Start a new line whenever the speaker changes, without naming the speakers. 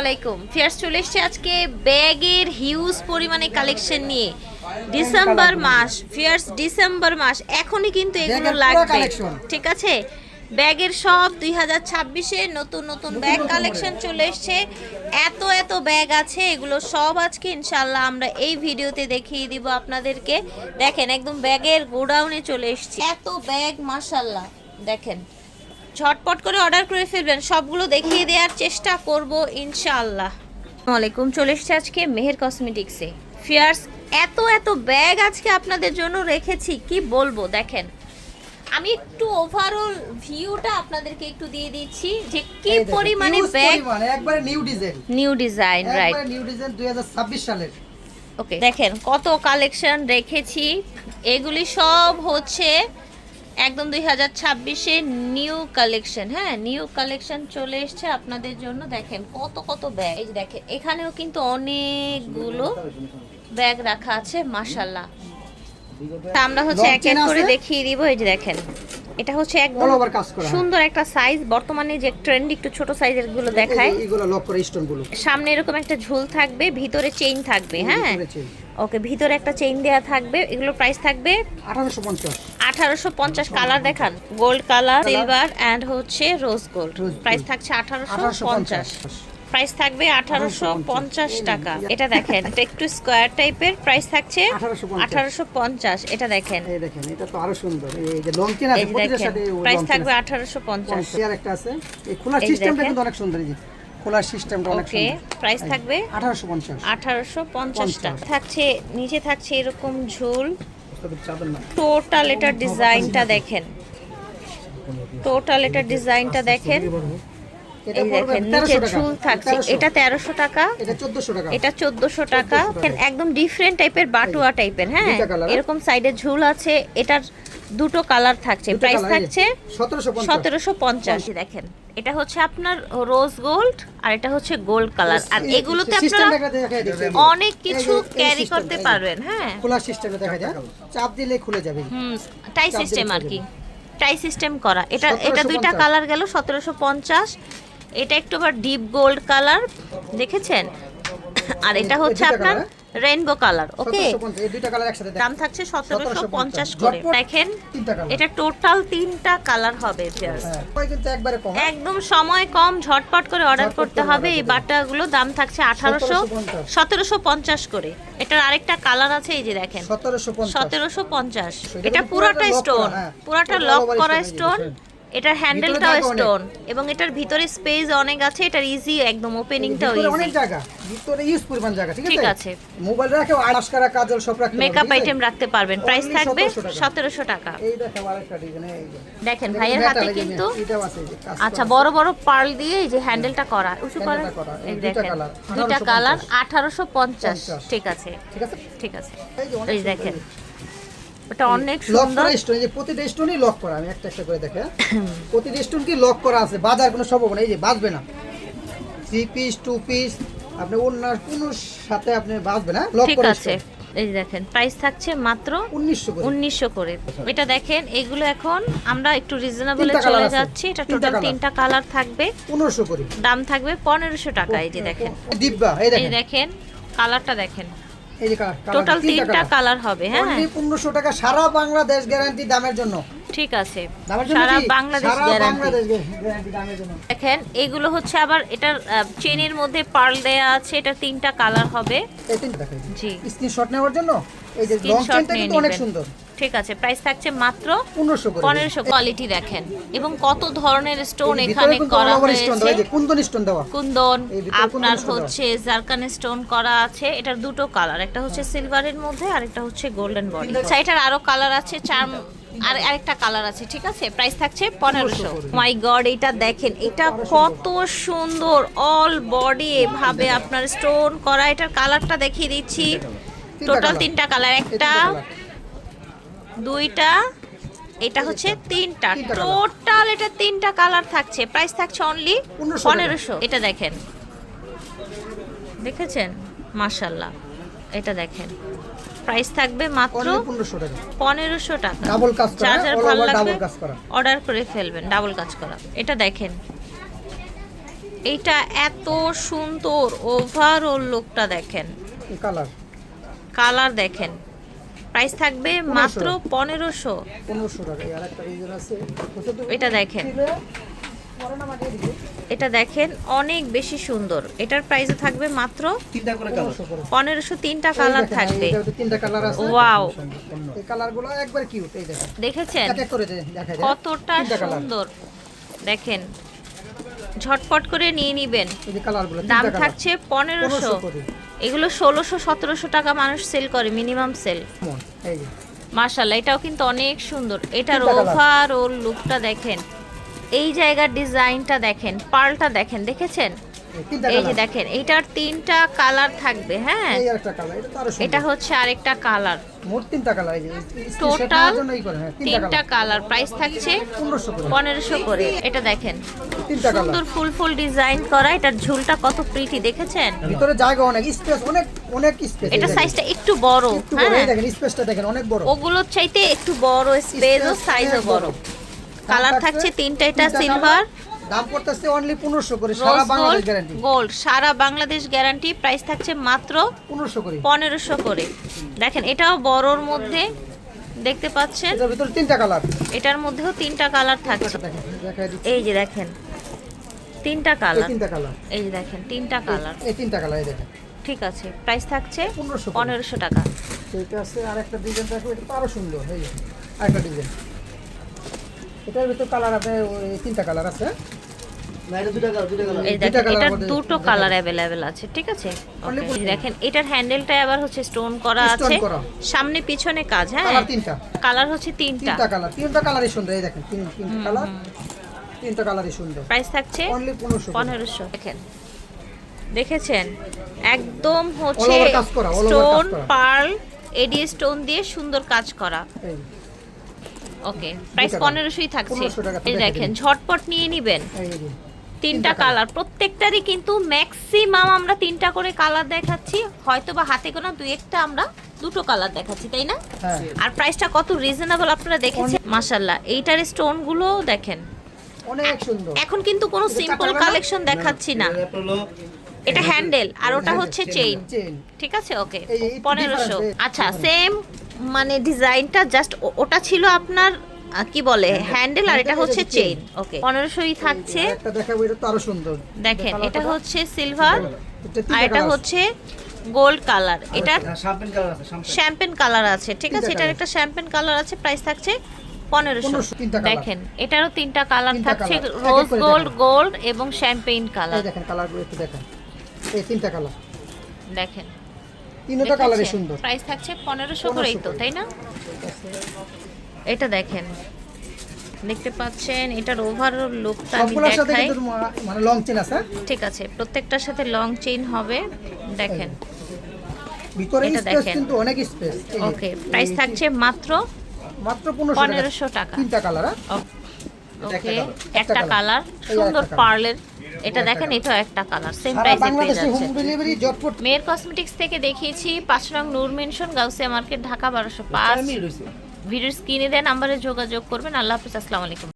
আলাইকুম। ফিয়ার্স চলে এসছে আজকে ব্যাগের হিউজ পরিমাণে কালেকশন নিয়ে। ডিসেম্বর মাস ফিয়ার্স ডিসেম্বর মাস এখনই কিন্তু এগুলো লাগবে। ঠিক আছে? ব্যাগের সব দুই হাজার ছাব্বিশে নতুন নতুন ব্যাগ কালেকশন চলে এসছে। এত এত ব্যাগ আছে এগুলো সব আজকে ইনশাল্লাহ আমরা এই ভিডিওতে দেখিয়ে দিব আপনাদেরকে। দেখেন একদম ব্যাগের গোডাউনে চলে এসছে। এত ব্যাগ মাশাল্লাহ দেখেন ঝটপট করে অর্ডার করে ফেলবেন। সবগুলো দেখিয়ে দেওয়ার চেষ্টা করব ইনশাআল্লাহ। ওয়ালাইকুম চলে এসছে আজকে মেহের কসমেটিক্সে। ফিয়ার্স এত এত ব্যাগ আজকে আপনাদের জন্য রেখেছি কি বলব দেখেন। আমি একটু ওভারঅল ভিউটা আপনাদেরকে একটু দিয়ে দিচ্ছি যে কি পরিমাণে ব্যাগ
একবারে new design
new design right
new design 2026 সালের।
ওকে দেখেন কত কালেকশন রেখেছি। এগুলি সব হচ্ছে একদম দুই হাজার ছাব্বিশে নিউ কালেকশন হ্যাঁ নিউ কালেকশন চলে এসছে আপনাদের জন্য। দেখেন কত কত ব্যাগ এই দেখেন এখানেও কিন্তু অনেকগুলো ব্যাগ রাখা আছে মাশাল্লাহ তা আমরা হচ্ছে এক এক করে দেখিয়ে দিব এই যে দেখেন। এটা হচ্ছে একদম
হ্যাঁ।
সুন্দর একটা সাইজ বর্তমানে যে ট্রেন্ড একটু ছোট সাইজেরগুলো দেখায়।
এগুলো লক করে স্টোনগুলো।
সামনে এরকম একটা ঝুল থাকবে ভিতরে চেইন থাকবে হ্যাঁ। ওকে ভিতরে একটা চেইন দেয়া থাকবে এগুলো প্রাইস থাকবে
1850
আঠারোশো পঞ্চাশ কালার দেখান গোল্ড কালার সিলভার অ্যান্ড হচ্ছে রোজ গোল্ড প্রাইস থাকছে আঠারোশো পঞ্চাশ।
1850
প্রাইস থাকবে আঠারোশো পঞ্চাশ টাকা। এটা দেখেন এটা একটু স্কোয়ার টাইপের প্রাইস থাকছে আঠারোশো পঞ্চাশ। এটা দেখেন।
এটা তো আরও সুন্দর। এই যে লং চেন আছে
প্রাইস থাকবে আঠারোশো পঞ্চাশ।
একটা আছে। এই খোলার সিস্টেমটা কিন্তু অনেক সুন্দর খোলার সিস্টেমটা অনেক
ওকে প্রাইস থাকবে?
1850
আঠারোশো পঞ্চাশ টাকা। থাকছে নিচে থাকছে এরকম ঝুল। টোটাল এটার ডিজাইনটা দেখেন। টোটাল এটার ডিজাইনটা দেখেন।
এটা
এই দেখেন নিচে ঝুল থাকছে। এটা তেরোশো টাকা।
এটা 1400 টাকা।
চোদ্দশো টাকা। একদম ডিফারেন্ট টাইপের বাটুয়া টাইপের হ্যাঁ?
হ্যাঁ?
এরকম সাইডে ঝুল আছে। এটার দুটো কালার থাকছে প্রাইস থাকছে সতেরোশো পঞ্চাশ। দেখেন এটা হচ্ছে আপনার রোজ গোল্ড আর এটা হচ্ছে গোল্ড কালার আর এগুলোতে আপনারা। অনেক কিছু ক্যারি করতে পারবেন হ্যাঁ।
খোলার সিস্টেমে দেখা যায় চাপ দিলে খুলে যাবে।
হুম টাই সিস্টেম আর কি। টাই সিস্টেম করা। এটা এটা দুইটা কালার গেল সতেরোশো পঞ্চাশ। এটা একটু আবার ডিপ গোল্ড কালার দেখেছেন? আর এটা হচ্ছে আপনার রেইনবো কালার ওকে
এই দুইটা কালার একসাথে
দাম থাকছে সতেরোশো পঞ্চাশ।
1750
করে। দেখেন এটা টোটাল তিনটা কালার হবে
হ্যাঁ একবারে কম
একদম সময় কম ঝটপট করে অর্ডার করতে হবে। এই বাটাগুলো দাম থাকছে আঠারোশো
1750
সতেরোশো পঞ্চাশ করে। এটার আরেকটা কালার আছে এই যে দেখেন।
1750
সতেরোশো পঞ্চাশ।
এটা
পুরোটা স্টোন
হ্যাঁ।
পুরাটা লক করা স্টোন। এটার হ্যান্ডেলটাও স্টোন এবং এটার ভিতরে স্পেস অনেক আছে এটার ইজি একদম ওপেনিংটাও ইজি
অনেক জায়গা ভিতরে ইউজ পরিমাণ জায়গা ঠিক আছে?
ঠিক আছে।
মোবাইল রাখে মাস্কারা কাজল সব রাখতে
মেকআপ? আইটেম রাখতে পারবেন। প্রাইস থাকবে
1700 টাকা। এই দেখো আরেকটা ডিজাইন এই
দেখেন ভাইয়ের হাতে কিন্তু আচ্ছা বড় বড় পার্ল দিয়ে এই যে হ্যান্ডেলটা করা। উঁচু করে?
এই
দেখেন। দুইটা
1850
কালার আঠারোশো পঞ্চাশ। ঠিক আছে।
ঠিক আছে?
ঠিক আছে।
এই
দেখেন। অনেক সুন্দর।
স্টোন যে প্রতিটা স্টোনই লক করা আমি একটা একটা করে দেখে প্রতিটা স্টোন কি লক করা আছে? বাজার কোনো সম্ভাবনা এই যে বাজবে না। থ্রি পিস টু পিস আপনি কোনো সাথে আপনি বাজবে না লক করা
আছে। এই দেখেন প্রাইস থাকছে মাত্র
উনিশশো করে।
এটা দেখেন এগুলো এখন আমরা একটু রিজনেবলে চলে যাচ্ছি। এটা টোটাল তিনটা কালার থাকবে।
পনেরোশো করে।
দাম থাকবে পনেরোশো টাকা এই যে দেখেন।
এই দেখেন।
কালারটা দেখেন।
এই যে কালার
টোটাল তিনটা কালার হবে হ্যাঁ।
অনলি পনেরোশো টাকা সারা বাংলাদেশ গ্যারান্টি দামের জন্য।
ঠিক আছে। সারা বাংলাদেশ গ্যারান্টি দেখেন এগুলো হচ্ছে আবার এটার চেনের মধ্যে পার্ল দেয়া আছে এটা তিনটা কালার হবে। জি।
স্ক্রিনশট নেওয়ার জন্য এই যে লং চেনটা কিন্তু অনেক সুন্দর।
ঠিক আছে প্রাইস থাকছে মাত্র
পনেরোশো
কোয়ালিটি দেখেন। এবং কত ধরনের স্টোন এখানে করা হয়েছে।
যে কুন্দন স্টোন দেওয়া।
কুন্দন আপনার হচ্ছে জারকান স্টোন করা আছে। এটার দুটো কালার একটা হচ্ছে সিলভারের মধ্যে আর একটা হচ্ছে গোল্ডেন বডি আচ্ছা এটার আরও কালার আছে চার আর আরেকটা কালার আছে ঠিক আছে? প্রাইস থাকছে পনেরোশো। মাই গড এটা দেখেন এটা কত সুন্দর অল বডি এভাবে আপনার স্টোন করা। এটার কালারটা দেখিয়ে দিচ্ছি। টোটাল তিনটা কালার একটা দুইটা এটা হচ্ছে তিনটা। টোটাল এটা তিনটা কালার থাকছে। প্রাইস থাকছে অনলি পনেরোশো এটা দেখেন। দেখেছেন? মাশাল্লাহ এটা দেখেন। প্রাইস থাকবে মাত্র
Only 1500 টাকা।
পনেরোশো টাকা।
ডাবল কাজ
যার যার ভালো লাগবে অর্ডার করে। ফেলবেন ডাবল কাজ করা। এটা দেখেন। এইটা এত সুন্দর ওভারঅল লুকটা দেখেন।
কালার
কালার দেখেন। প্রাইস থাকবে মাত্র পনেরোশো? এটা দেখেন। এটা দেখেন অনেক বেশি সুন্দর। এটার প্রাইসও থাকবে মাত্র
পনেরোশো
তিনটা কালার থাকবে।
কালারগুলো একবার কিউট এই দেখেন।
দেখেছেন? কতটা সুন্দর। দেখেন ঝটপট করে নিয়ে নিবেন। দাম থাকছে পনেরোশো। এগুলো ষোলোশো সতেরোশো টাকা মানুষ সেল করে মিনিমাম সেল মার্শাল্লাহ এটাও কিন্তু অনেক সুন্দর। এটার
তিনটা colour।
ওভার ওর লুকটা দেখেন। এই জায়গার ডিজাইনটা দেখেন পার্লটা দেখেন দেখেছেন?
এই
যে দেখেন এইটার তিনটা কালার থাকবে হ্যাঁ?
এটা
হচ্ছে আরেকটা কালার
মোট তিনটা কালার টোটাল হ্যাঁ তিনটা কালার
কালার প্রাইস থাকছে পনেরোশো করে। এটা দেখেন। সুন্দর ফুল ফুল ডিজাইন করা এটার ঝুলটা কত প্রিটি দেখেছেন?
ভিতরে জায়গা অনেক স্পেস অনেক অনেক স্পেস
এটা সাইজটা একটু বড় হ্যাঁ?
দেখেন স্পেসটা দেখেন অনেক বড়।
ওগুলোর চাইতে একটু বড় স্পেস ও সাইজও বড়। কালার থাকছে তিনটা এটা সিলভার
দাম পড়তেছে অনলি 1500 করে সারা বাংলাদেশ
গোল্ড
গ্যারান্টি
গোল্ড সারা বাংলাদেশ গ্যারান্টি প্রাইস থাকছে মাত্র
1500 করে।
পনেরোশো করে। দেখেন এটাও বড়র মধ্যে দেখতে পাচ্ছেন।
এটার ভিতরে তিনটা কালার।
এটার মধ্যেও তিনটা কালার থাকছে। এই যে দেখেন তিনটা কালার।
তিনটা কালার।
এই যে দেখেন তিনটা কালার।
এই তিনটা কালার এই দেখেন।
ঠিক আছে প্রাইস থাকছে
1500 করে।
পনেরোশো টাকা।
এটা আছে আর একটা ডিজাইন থাকবে এটা আরও সুন্দর এই যে আরেকটা ডিজাইন এটার ভিতর কালার ওই তিনটা কালার আছে।
এটার দুটো কালার অ্যাভেলেবেল আছে ঠিক আছে? দেখেন এটার হ্যান্ডেলটা আবার হচ্ছে স্টোন করা আছে। সামনে পিছনে কাজ হ্যাঁ?
কালার তিনটা।
কালার হচ্ছে তিনটা।
তিনটা কালার তিনটা কালারই সুন্দর এই দেখেন তিন তিনটা কালার তিনটা কালারই সুন্দর।
প্রাইস থাকছে
অনলি 1500
পনেরোশো দেখেন। দেখেছেন? একদম হচ্ছে স্টোন। পার্ল এডি স্টোন দিয়ে সুন্দর কাজ করা। ওকে প্রাইস
টাকা।
পনেরোশোই থাকছে।
1500 টাকা তো
এই দেখেন ঝটপট নিয়ে নিবেন। তিনটা কালার। প্রত্যেকটারই কিন্তু ম্যাক্সিমাম আমরা তিনটা করে কালার দেখাচ্ছি। হয়তো বা হাতে গোনা দুই একটা আমরা দুটো কালার দেখাচ্ছি তাই না?
হ্যাঁ।
আর প্রাইসটা কত রিজনেবল আপনারা দেখেছেন? মাশাল্লাহ এইটার স্টোনগুলো দেখেন।
অনেক সুন্দর।
এখন কিন্তু কোনো সিম্পল কালেকশন দেখাচ্ছি না। এটা হ্যান্ডেল আর ওটা হচ্ছে চেইন ঠিক আছে? ওকে পনেরোশো। আচ্ছা সেম মানে ডিজাইনটা জাস্ট ওটা ছিল আপনার কি বলে হ্যান্ডেল। আর এটা হচ্ছে
এটা।
চেইন ওকে পনেরোশোই থাকছে।
একটা দেখাবো এটা তো আরও সুন্দর।
দেখেন এটা হচ্ছে সিলভার আর এটা হচ্ছে গোল্ড কালার এটা
শাম্পেন কালার আছে শাম্পেন
শ্যাম্পেন কালার আছে ঠিক আছে? এটার একটা শ্যাম্পেন কালার আছে প্রাইস থাকছে পনেরোশো।
1500,
দেখেন এটারও তিনটা কালার থাকছে রোজ গোল্ড গোল্ড এবং শ্যাম্পেইন
এই
কালার
দেখেন কালারগুলো একটু দেখেন। এই তিনটা কালার
দেখেন।
তিনটা কালারই সুন্দর।
প্রাইস থাকছে পনেরোশো করেই তো তাই না? এটা দেখেন। দেখতে পাচ্ছেন এটার ওভারঅল লুকটা আমি দেখাই।
মানে লং চেন আছে
ঠিক আছে প্রত্যেকটার সাথে লং চেইন হবে। দেখেন।
ভিতরে
এটা
স্পেস
দেখেন।
কিন্তু অনেক স্পেস
ওকে প্রাইস থাকছে মাত্র
মাত্র 1500
পনেরোশো টাকা।
তিনটা কালার
ওকে
একটা
একটা কালার সুন্দর পার্লের এটা দেখেন এটাও একটা কালার সেম প্রাইসে পেয়ে যাচ্ছে। মেয়ের কসমেটিক্স থেকে দেখিয়েছি পাঁচ রং নূর মেনশন গাউসিয়া মার্কেট ঢাকা বারোশো পাঁচ। ভিডিওর স্ক্রিনে দেন নাম্বারে যোগাযোগ করবেন। আল্লাহ হাফিজ আসসালামু আলাইকুম।